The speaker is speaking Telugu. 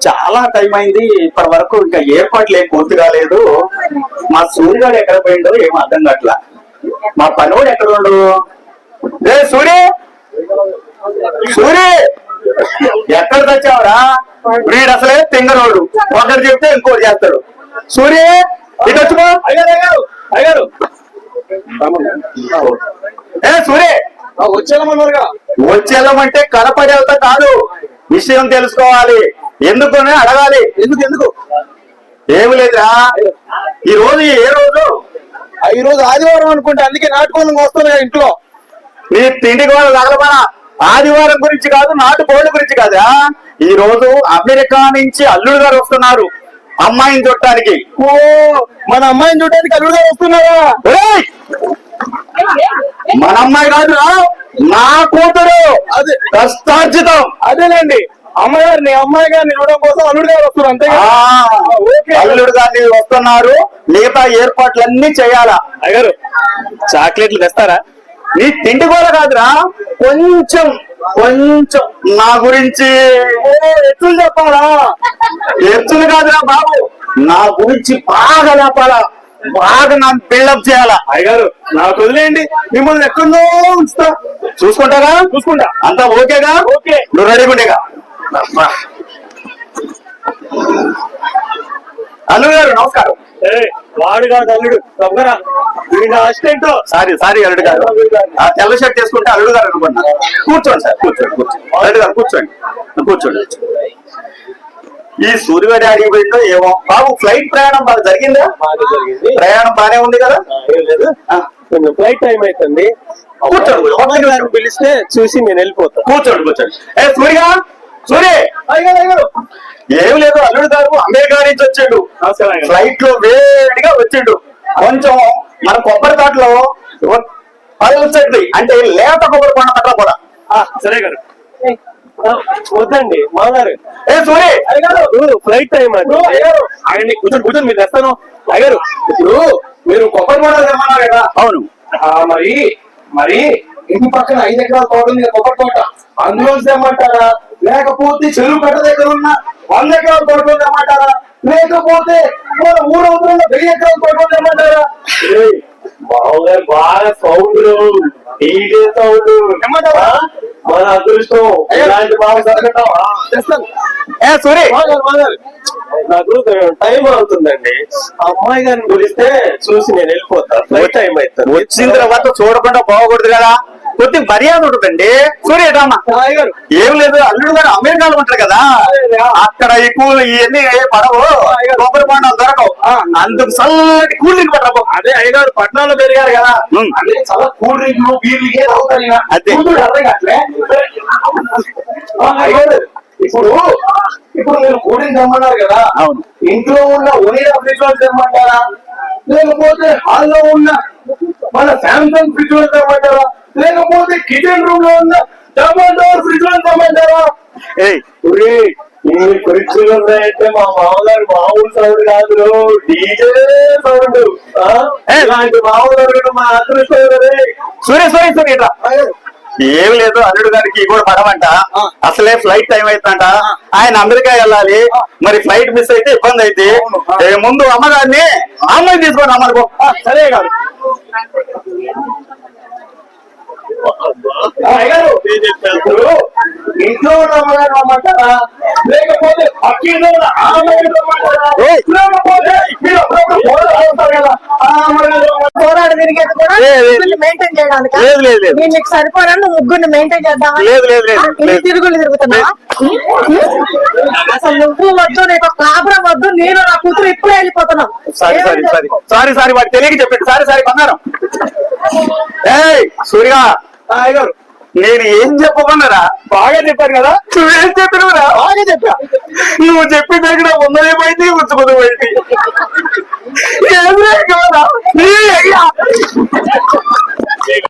చాలా టైం అయింది. ఇప్పటి వరకు ఇంకా ఏర్పాట్లు ఏం పూర్తి కాలేదు. మా సూర్యగాడు ఎక్కడ పోయిండో ఏం అర్థం కావట్లా. మా పనివాడు ఎక్కడ ఉండు? రే సూర్య? సూర్య! ఎక్కడ తెచ్చావురా వీడు అసలే తింగరోడు ఒకటి చెప్తే ఇంకోటి చేస్తాడు. సూర్య! ఇటు వచ్చుకో. అయ్యారు అయ్యారు ఏ సూర్య! వచ్చేమన్నారుగా వచ్చేదామంటే కడపడి వెళ్తా కాదు. విషయం తెలుసుకోవాలి. ఎందుకని అడగాలి. ఎందుకు ఎందుకు? ఏమి లేదురా. ఈ రోజు ఏ రోజు? ఈ రోజు ఆదివారం అనుకుంటే అందుకే నాటుకోవడం వస్తున్నాయి ఇంట్లో. నీ తిండి కూడా తగలబా ఆదివారం గురించి కాదు నాటు కోళ్ళ గురించి కాదా? ఈ రోజు అమెరికా నుంచి అల్లుడు గారు వస్తున్నారు అమ్మాయిని చూడటానికి. ఓ మన అమ్మాయిని చూడడానికి అల్లుడు గారు వస్తున్నారా! మన అమ్మాయి కాదురా నా కూతురు. అదే. కష్టార్జితం అదేలేండి. అమ్మగారిని అమ్మాయి గారిని చూడడం కోసం అల్లుడు గారు వస్తున్నారు అంతే. అల్లుడు గారిని వస్తున్నారు మిగతా ఏర్పాట్లన్నీ చేయాలా? అయ్యారు చాక్లెట్లు తెస్తారా? నీ తిండి కూడా కాదురా. కొంచెం కొంచెం. నా గురించి ఎత్తులు చెప్పాలా? ఎత్తులు కాదురా బాబు. నా గురించి బాగా లేపాలా బాగా నాకు బిల్డప్ చేయాలా? అయ్యగారు నాకు వదిలేయండి. మిమ్మల్ని ఎక్కడో ఉంచుతా. చూసుకుంటారా? చూసుకుంటా. అంతా ఓకేగా? ఓకే. నువ్వు రెడీగా ఉండేగా? అల్లుడు గారు నమస్కారం. వాడు కాదు అల్లుడు వీడి అసిస్టెంట్ సారీ సారీ అల్లుడు గారు. తెల్ల షర్ట్ వేసుకుంటే అల్లుడు గారు అనుకున్నా. కూర్చోండి సార్ కూర్చోండి కూర్చోండి. అల్లుడు గారు కూర్చోండి. కూర్చోండి. ఈ సూర్యగారి అడిగి పోయిందో ఏమో. బాబు ఫ్లైట్ ప్రయాణం బాగా జరిగిందా? ప్రయాణం బానే ఉంది కదా? ఏం లేదు. ఆ, కొంచెం ఫ్లైట్ టైం అవుతుంది కూర్చోండి. అమ్మాయి గారిని పిలిస్తే చూసి నేను వెళ్ళిపోతా. కూర్చోండి కూర్చోండి. ఏ సూర్య? సూర్య అయ్యగారు అయ్యగారు ఏం లేదు అల్లుడు గారు అమెరికా నుంచి వచ్చాడు. ఫ్లైట్లో వేడిగా వచ్చిండు. కొంచెం మన కొబ్బరి తోటలో పల్చటి అంటే లేత కొబ్బరి పండు పట్ల కూడా. ఆ, సరే గారు. వద్దండి మామగారు. ఏ సూర్య అయ్యగారు ఫ్లైట్ టైం అండి. ఆగండి కూర్చొని కూర్చొని మీరు తెస్తాను. అయ్యగారు ఇప్పుడు మీరు కొబ్బరి బొండాలు తెమ్మన్నారు కదా. అవును. ఆ, మరి మరి ఇంటి పక్కన ఐదు ఎకరాల తోట ఉంది కొబ్బరి తోట. అందులో తెమ్మంటారా? లేకపోతే చెరువు కట్ట దగ్గర ఉన్న వంద ఎకరాల తోట తెమ్మంటారా లేకపోతే మన ఊరవుతున్న వెయ్యి ఎకరాల తెమ్మంటారా ఏయ్, మామగారు బాగా సౌండ్ డీజే సౌండ్ మన అదృష్టం. ఇలాంటి బాగా జరగటం తెస్తాను ఏ సూర్య మామగారు, మామగారు, నాకు టైం అవుతుందండి. ఆ అమ్మాయి గారిని పిలిస్తే చూసి నేను వెళ్ళిపోతా. ఫ్లైట్ టైం అవుతుంది. వచ్చిన తర్వాత చూడకుండా పోకూడదు కదా. కొద్ది మర్యాద ఉంటుందండి సూర్య రామా హాయ్ గారు ఏం లేదు అల్లుడు గారు అమెరికాలో ఉంటారు కదా. అక్కడ ఈ కూల్ ఇవన్నీ పడవు. కొబ్బరి పండు దొరకవు. అందుకు చల్లటి కూల్ డ్రింక్ పట్టవు అదే అయ్యగారు పట్నంలో పెరిగారు కదా. అదే చాలా కూల్ డ్రింక్లు బీర్లు. అదే. అయ్యగారు ఇప్పుడు ఇప్పుడు మీరు కూల్ డ్రింక్ తెమ్మన్నారు కదా. ఇంట్లో ఉన్న ఒనిరా ఫ్రిడ్జ్ తెమ్మంటారా? లేకపోతే హాల్లో ఉన్న మన సామ్సంగ్ ఫ్రిడ్జ్ తెమ్మంటారా? లేకపోతే కిచెన్ రూమ్లో ఉన్న డబల్ డోర్ ఫ్రిడ్జ్లో తెమ్మంటారా? ఇన్ని ఫ్రిడ్జ్లు ఉన్నాయంటే మా మామగారు మామూలు సౌండ్ కాదు డీజే సౌండ్? ఇలాంటి కూడా మా అదృష్టం. సూర్య సూర్య సూర్య ఇట్రా. ఏం లేదు అల్లుడు గారికి కూడా పడవంట అసలే ఫ్లైట్ టైం అవుతుందంట ఆయన అమెరికా వెళ్ళాలి. మరి ఫ్లైట్ మిస్ అయితే ఇబ్బంది అయితే ముందు అమ్మగారిని అమ్మాయి తీసుకొని అమ్మని పో. ఆ, సరే గారు. ఇప్పుడు ఇంట్లో ఉన్న లేకపోతే పక్కింట్లో లేకపోతే కదా పోరాడు తిరిగేది కూడా మెయింటైన్ చేయడానికి లేదు, లేదు, లేదు. నేను నీకు సరిపోరా నువ్వు ముగ్గురిని మెయింటైన్ చేద్దామా లేదు, లేదు, లేదు, తిరుగులు తిరుగుతున్నావా అసలు నువ్వు వద్దు నీకు కాపురం వద్దు నేను నా కూతురు ఇప్పుడే వెళ్ళిపోతున్నావు sorry sorry sorry sorry sorry వాడు తెలియక చెప్పాడు. సారీ సారీ బంగారం. ఏయ్ సూర్య. గారు. నేను ఏం చెప్పమన్నారా? బాగా చెప్పారు కదా? నువ్వేం చెప్పినవురా? బాగా చెప్పా. నువ్వు చెప్పిన దగ్గర ఉందనే పోయింది ఉంచుకుంది పోయింది. ఏం లేదు కదా? నీ అయ్యా.